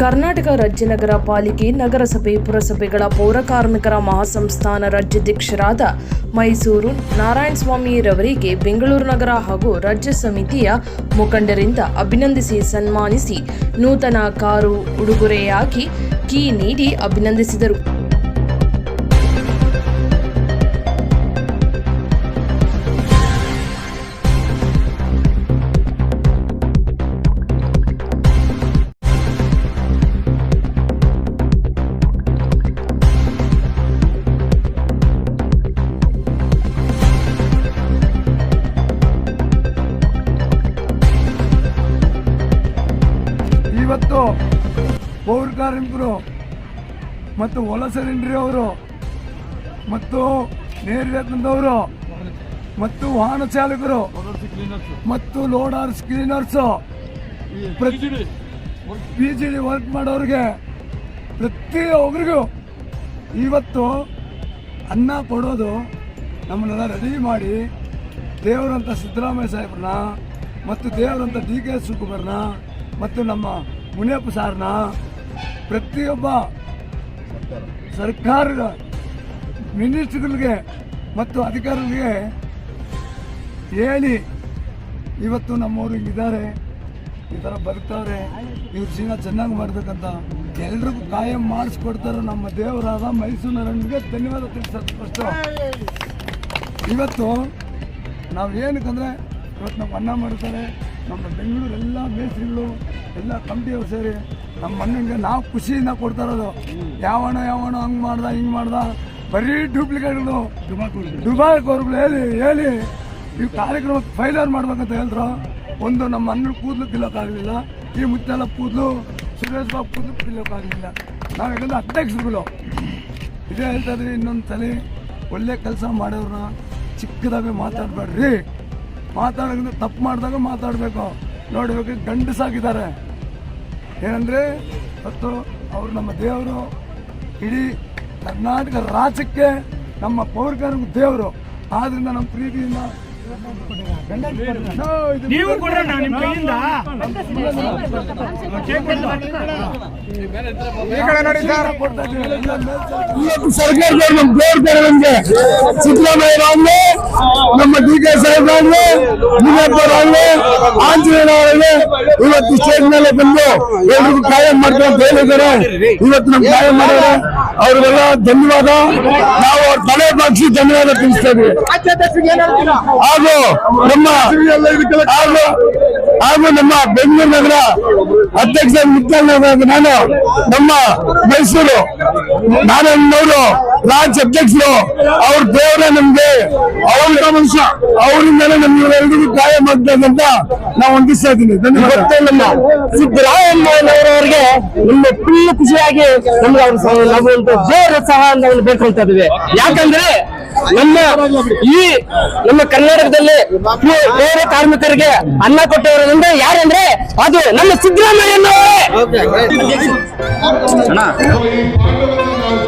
ಕರ್ನಾಟಕ ರಾಜ್ಯ ನಗರ ಪಾಲಿಕೆ ನಗರಸಭೆ ಪುರಸಭೆಗಳ ಪೌರ ಕಾರ್ಮಿಕರ ಮಹಾಸಂಸ್ಥಾನ ರಾಜ್ಯಾಧ್ಯಕ್ಷರಾದ ಮೈಸೂರು ನಾರಾಯಣಸ್ವಾಮಿ ರವರಿಗೆ ಬೆಂಗಳೂರು ನಗರ ಹಾಗೂ ರಾಜ್ಯ ಸಮಿತಿಯ ಮುಖಂಡರಿಂದ ಅಭಿನಂದಿಸಿ ಸನ್ಮಾನಿಸಿ ನೂತನ ಕಾರು ಉಡುಗೊರೆಯಾಗಿ ಕೀ ನೀಡಿ ಅಭಿನಂದಿಸಿದರು. ಪೌರ ಕಾರ್ಮಿಕರು ಮತ್ತು ವಲಸೆ ಅವರು ಮತ್ತು ನೇರ ವೇತನದವರು ಮತ್ತು ವಾಹನ ಚಾಲಕರು ಮತ್ತು loaders cleaners P G D work ಮಾಡೋರಿಗೆ ಪ್ರತಿಯೊಬ್ಬರಿಗೂ ಇವತ್ತು ಅನ್ನ ಕೊಡೋದು ನಮ್ಮನ್ನೆಲ್ಲ ರೆಡಿ ಮಾಡಿ ದೇವರಂತ ಸಿದ್ದರಾಮಯ್ಯ ಸಾಹೇಬ್ರನ್ನ ಮತ್ತು ದೇವರಂತ ಡಿ ಕೆ ಶಿವಕುಮಾರ್ನ ಮತ್ತು ನಮ್ಮ ಮುನಿಯಪ್ಪ ಸಾರ್ನ ಪ್ರತಿಯೊಬ್ಬ ಸರ್ಕಾರದ ಮಿನಿಸ್ಟರ್ಗಳಿಗೆ ಮತ್ತು ಅಧಿಕಾರಿಗಳಿಗೆ ಹೇಳಿ ಇವತ್ತು ನಮ್ಮವರು ಹಿಂಗಿದ್ದಾರೆ, ಈ ಥರ ಬರ್ತಾರೆ ಇವ್ರ ಜೀವನ ಚೆನ್ನಾಗಿ ಮಾಡ್ಬೇಕಂತ ಎಲ್ರಿಗೂ ಕಾಯಂ ಮಾಡಿಸ್ಕೊಡ್ತಾರೆ ನಮ್ಮ ದೇವರಾದ ಮೈಸೂರು ನಾರಾಯಣಗೆ ಧನ್ಯವಾದ ಫಸ್ಟು ಇವತ್ತು ನಾವು ಏನಕ್ಕಂದ್ರೆ ಇವತ್ತು ನಮ್ಮ ಅನ್ನ ಮಾಡ್ತಾರೆ, ನಮ್ಮ ಬೆಂಗಳೂರು ಎಲ್ಲ ಮೇಸ್ತ್ರಿಗಳು ಎಲ್ಲ ಕಮಿಟಿಯವ್ರು ಸೇರಿ ನಮ್ಮ ಮಣ್ಣಿಗೆ ನಾವು ಖುಷಿಯಿಂದ ಕೊಡ್ತಾ ಇರೋದು. ಯಾವಣ ಯಾವಣ ಹಂಗೆ ಮಾಡ್ದ, ಹಿಂಗೆ ಮಾಡ್ದ. ಬರೀ ಡೂಪ್ಲಿಕೇಟ್ಗಳು ದುಬಾಯ್ಕೋರ್ಗಳು ಹೇಳಿ ಹೇಳಿ. ಈ ಕಾರ್ಯಕ್ರಮ ಫೈಲರ್ ಮಾಡ್ಬೇಕಂತ ಹೇಳಿದ್ರು. ಒಂದು ನಮ್ಮ ಮಣ್ಣು ಕೂದಲು ಕಿಲ್ಲೋಕ್ಕಾಗಲಿಲ್ಲ ಈ ಮುತ್ತೆಲ್ಲ ಕೂದಲು ಸುರೇಶ್ ಬಾಬು ಕೂದಲು ಕಿಲ್ಲೋಕ್ಕಾಗಲಿಲ್ಲ ನಾವು ಯಾಕಂದ್ರೆ ಅಧ್ಯಕ್ಷರುಗಳು. ಇದೇ ಹೇಳ್ತಾ ಇದ್ರಿ, ಇನ್ನೊಂದು ಸಲ ಒಳ್ಳೆ ಕೆಲಸ ಮಾಡೋರನ್ನ ಚಿಕ್ಕದಾಗಿ ಮಾತಾಡಬೇಡ್ರಿ. ಮಾತಾಡೋದ್ರಿಂದ ತಪ್ಪು ಮಾಡಿದಾಗ ಮಾತಾಡಬೇಕು. ನೋಡಬೇಕು ಗಂಡಸಾಗಿದ್ದಾರೆ. ಏನಂದರೆ ಮತ್ತು ಅವರು ನಮ್ಮ ದೇವರು ಇಡೀ ಕರ್ನಾಟಕ ರಾಜ್ಯಕ್ಕೆ ನಮ್ಮ ಪೌರಕಾರರಿಗೆ ದೇವರು. ಆದ್ದರಿಂದ ನಮ್ಮ ಪ್ರೀತಿಯಿಂದ ನೋ, ಕೊಡ್ರ ನೀವು ಕೊಡ್ರಣ್ಣ ನಿಮ್ ಕೈಯಿಂದ. ಸರ್ಕಾರದವ್ರು ನಮ್ಮ ಡಿ ಕೆ ಸಾಹೇಬ್ ಆಗ್ಲಿ ನಮ್ಮ ಆಗ್ಲಿ ಆಂಜನೇಯ ಆಗ್ಲಿ ಇವತ್ತು ಸ್ಟೇಜ್ ಮೇಲೆ ಬಂದು ಎಲ್ರಿಗೂ ಕಾಯಂ ಮಾಡ್ತಾರೆ ಅಂತ ಹೇಳಿದ್ದಾರೆ. ಇವತ್ತು ನಮ್ ಕಾಯಂ ಮಾಡಿದ್ರೆ ಅವ್ರಿಗೆಲ್ಲ ಧನ್ಯವಾದ. ನಾವು ಅವ್ರ ತಲೆ ಬಾಗಿಸಿ ಧನ್ಯವಾದ ತಿಳಿಸ್ತಾ ಇದ್ವಿ. ಹಾಗೂ ನಮ್ಮ ಹಾಗೂ ಹಾಗೂ ನಮ್ಮ ಬೆಂಗಳೂರು ನಗರ ಅಧ್ಯಕ್ಷ ಮುತ್ತಲ್ ನಾನು ನಮ್ಮ ಮೈಸೂರು ನಾನವರು ರಾಜ್ಯ ಅಧ್ಯಕ್ಷರು ಅವ್ರ ದೇವರ ನಮ್ಗೆ ಅವ್ರ ಮನುಷ್ಯ. ಅವರಿಂದಲೇ ನಮ್ಗೆ ಗಾಯ ಅಂತ ನಾವು ಹೊಂದಿಸ್ತಾ ಇದ್ದೀನಿ. ಧನ್ಯವಾದ. ನಮ್ಮ ಸಿದ್ದರಾಮಯ್ಯನವರವರಿಗೆ ನಮ್ಮ ಫುಲ್ ಖುಷಿಯಾಗಿ ನಮ್ಗೆ ಅವ್ರ ನಾವು ಒಂದು ಜೋರ ಸಹ ನಾವು ಬೇಡ್ಕೊಳ್ತಾ ಇದ್ದೀವಿ. ಯಾಕಂದ್ರೆ ನಮ್ಮ ಈ ನಮ್ಮ ಕರ್ನಾಟಕದಲ್ಲಿ ಬೇರೆ ಕಾರ್ಮಿಕರಿಗೆ ಅನ್ನ ಕೊಟ್ಟವರು ಅಂದ್ರೆ ಯಾರಂದ್ರೆ ಅದು ನಮ್ಮ ಸಿದ್ದರಾಮಯ್ಯನವರೇ